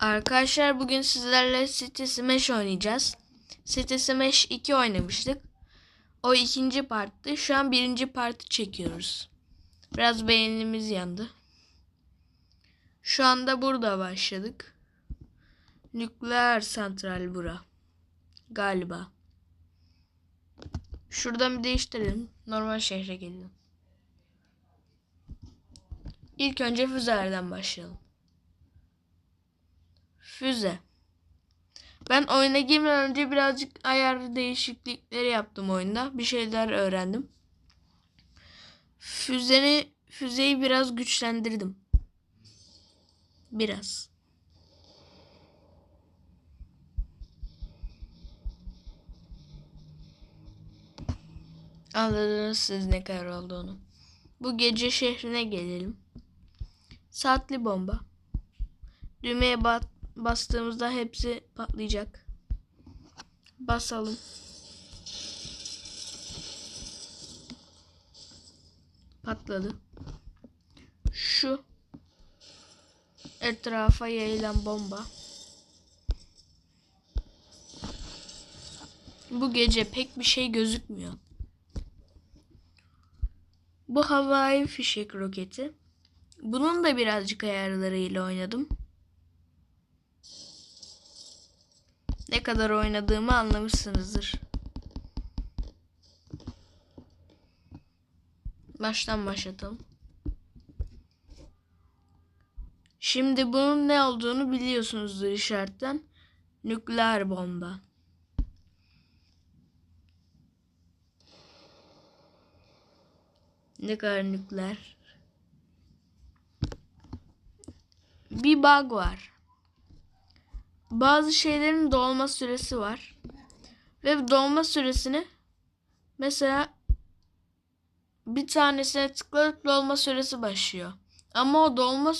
Arkadaşlar bugün sizlerle City Smash oynayacağız. City Smash 2 oynamıştık. O ikinci parttı. Şu an birinci partı çekiyoruz. Biraz beynimiz yandı. Şu anda burada başladık. Nükleer santral bura. Galiba. Şuradan bir değiştirelim. Normal şehre gelelim. İlk önce füzelerden başlayalım. Füze. Ben oyuna girmeden önce birazcık ayar değişiklikleri yaptım oyunda. Bir şeyler öğrendim. Füzeni, füzeyi biraz güçlendirdim. Biraz. Anladınız siz ne kadar olduğunu. Bu gece şehrine gelelim. Saatli bomba. Düğmeye bat, bastığımızda hepsi patlayacak. Basalım. Patladı. Şu etrafa yayılan bomba. Bu gece pek bir şey gözükmüyor. Bu havai fişek roketi. Bunun da birazcık ayarlarıyla oynadım. Ne kadar oynadığımı anlamışsınızdır. Baştan başlatalım. Şimdi bunun ne olduğunu biliyorsunuzdur işaretten. Nükleer bomba. Ne kadar nükleer. Bir bug var. Bazı şeylerin dolma süresi var. Ve dolma süresini mesela bir tanesine tıkladık dolma süresi başlıyor. Ama o dolma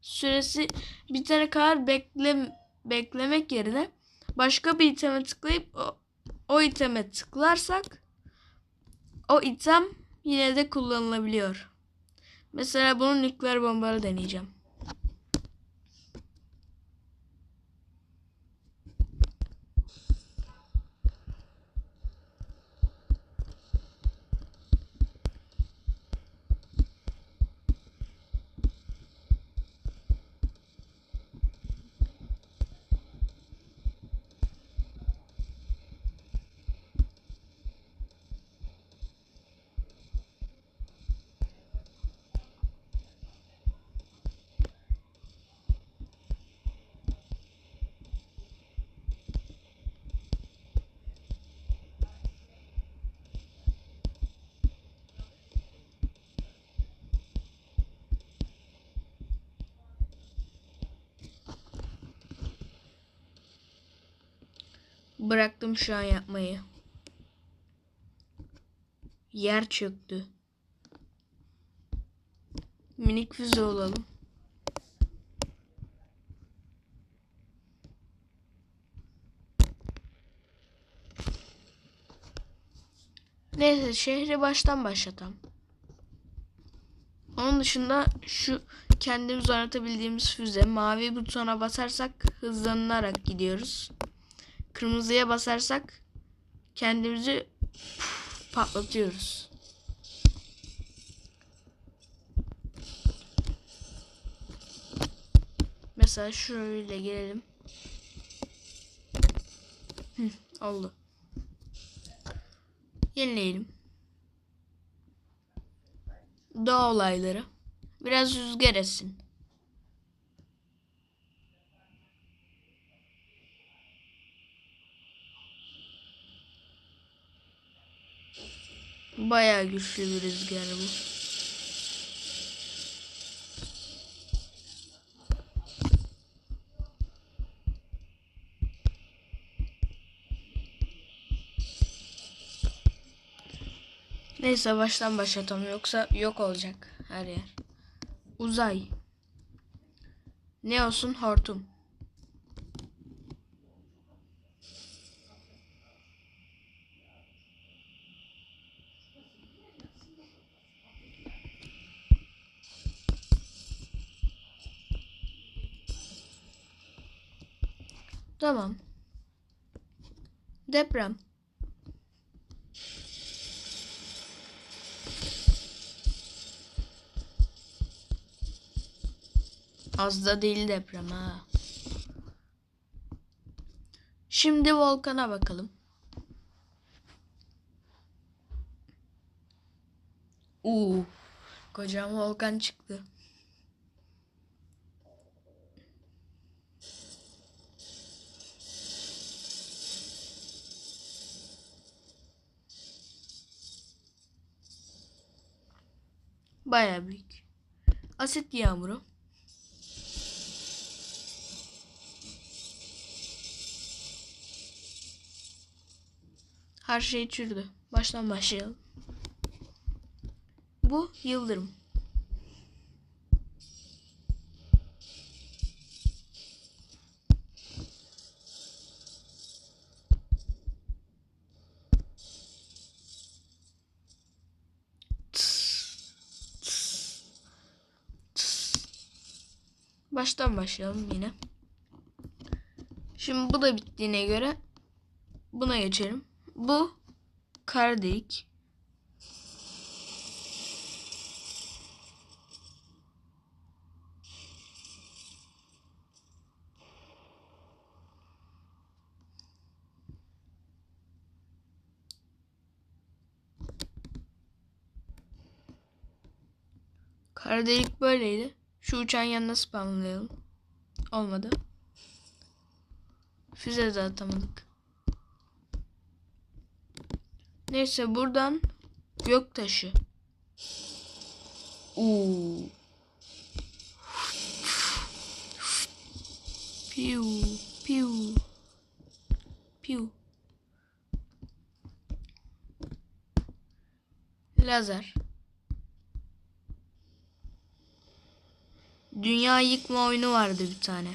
süresi bitene kadar bekle, beklemek yerine başka bir iteme tıklayıp o, o iteme tıklarsak o item yine de kullanılabiliyor. Mesela bunu nükleer bombaları deneyeceğim. Bıraktım şu an yapmayı. Yer çöktü. Minik füze olalım. Neyse şehri baştan başlatalım. Onun dışında şu kendimiz oynatabildiğimiz füze mavi butona basarsak hızlanarak gidiyoruz. Kırmızıya basarsak kendimizi patlatıyoruz. Mesela şöyle gelelim. Hı, oldu. Yenileyelim. Doğa olayları. Biraz rüzgar etsin. Bayağı güçlü bir rüzgar bu. Neyse baştan başlatalım yoksa yok olacak her yer. Uzay. Ne olsun hortum. Tamam. Deprem. Az da değil deprem ha. Şimdi volkana bakalım. Uuu. Kocaman volkan çıktı. Baya büyük. Asit yağmuru. Her şey çürdü. Baştan başlayalım. Bu yıldırım. Baştan başlayalım yine. Şimdi bu da bittiğine göre buna geçelim. Bu kara delik. Kara delik böyleydi. Şu uçan yanına spamlayalım. Olmadı. Füze de atamadık. Neyse buradan gök taşı. Oo. Piu, piu. Piu. Lazer. Dünya yıkma oyunu vardı bir tane.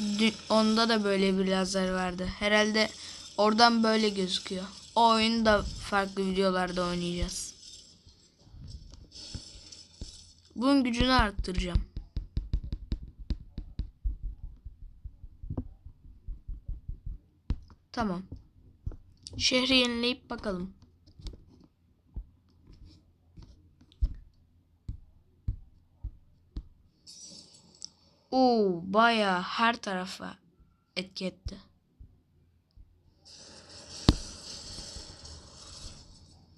Dü- onda da böyle bir lazer vardı. Herhalde oradan böyle gözüküyor. O oyunu da farklı videolarda oynayacağız. Bunun gücünü arttıracağım. Tamam. Şehri yenileyip bakalım. Oo, bayağı her tarafa etki etti.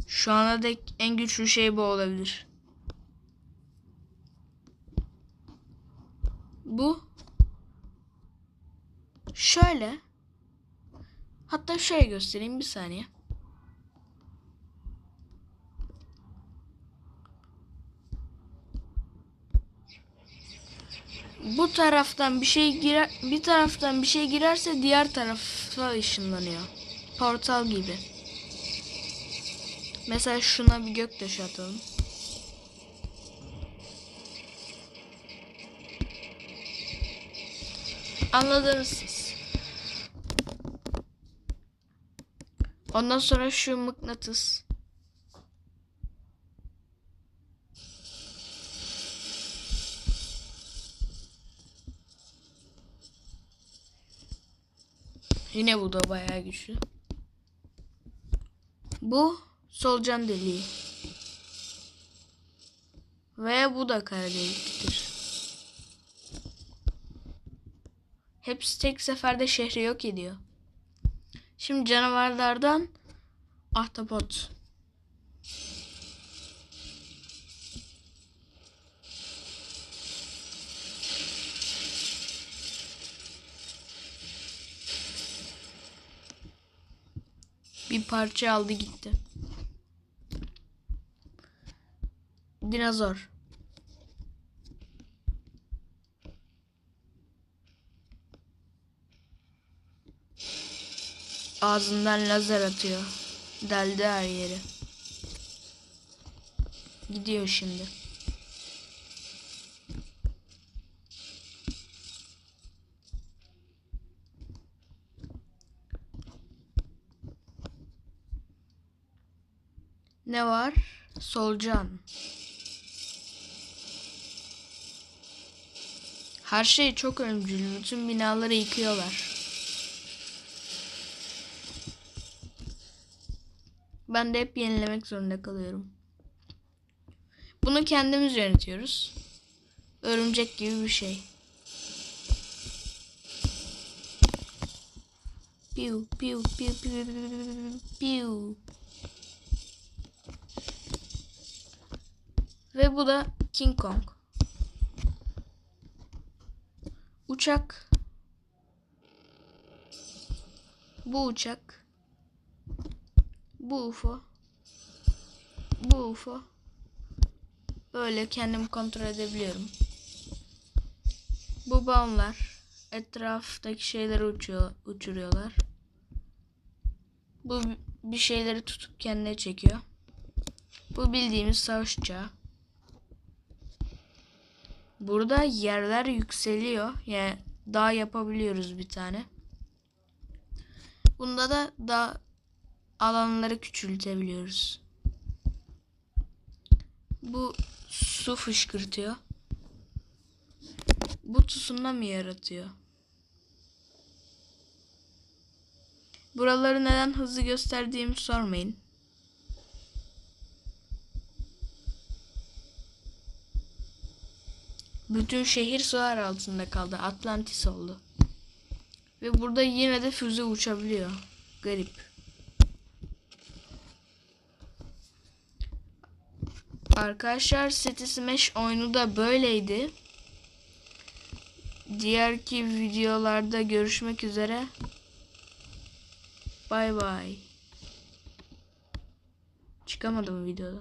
Şu ana dek en güçlü şey bu olabilir. Bu şöyle hatta şöyle göstereyim bir saniye. Bu taraftan bir şey girer bir taraftan bir şey girerse diğer tarafa ışınlanıyor. Portal gibi. Mesela şuna bir göktaşı atalım. Anladınız siz. Ondan sonra şu mıknatıs. Yine bu da bayağı güçlü. Bu solucan deliği. Ve bu da kara deliktir. Hepsi tek seferde şehri yok ediyor. Şimdi canavarlardan ahtapot. Bir parça aldı gitti. Dinozor. Ağzından lazer atıyor. Deldi her yeri. Gidiyor şimdi. ne var? Solcan. Her şey çok öncül. Bütün binaları yıkıyorlar. Ben de hep yenilemek zorunda kalıyorum. Bunu kendimiz yönetiyoruz. Örümcek gibi bir şey. Piu piu piu piu piu piu. Ve bu da King Kong. Uçak. Bu uçak. Bu UFO. Bu UFO. Böyle kendim kontrol edebiliyorum. Bu balonlar etraftaki şeyleri uçuyor, uçuruyorlar. Bu bir şeyleri tutup kendine çekiyor. Bu bildiğimiz savaş uçağı. Burada yerler yükseliyor. Yani dağ yapabiliyoruz bir tane. Bunda da dağ alanları küçültebiliyoruz. Bu su fışkırtıyor. Bu tsunami yaratıyor. Buraları neden hızlı gösterdiğimi sormayın. Bütün şehir sular altında kaldı. Atlantis oldu. Ve burada yine de füze uçabiliyor. Garip. Arkadaşlar City Smash oyunu da böyleydi. Diğerki videolarda görüşmek üzere. Bay bay. Çıkamadım videoda.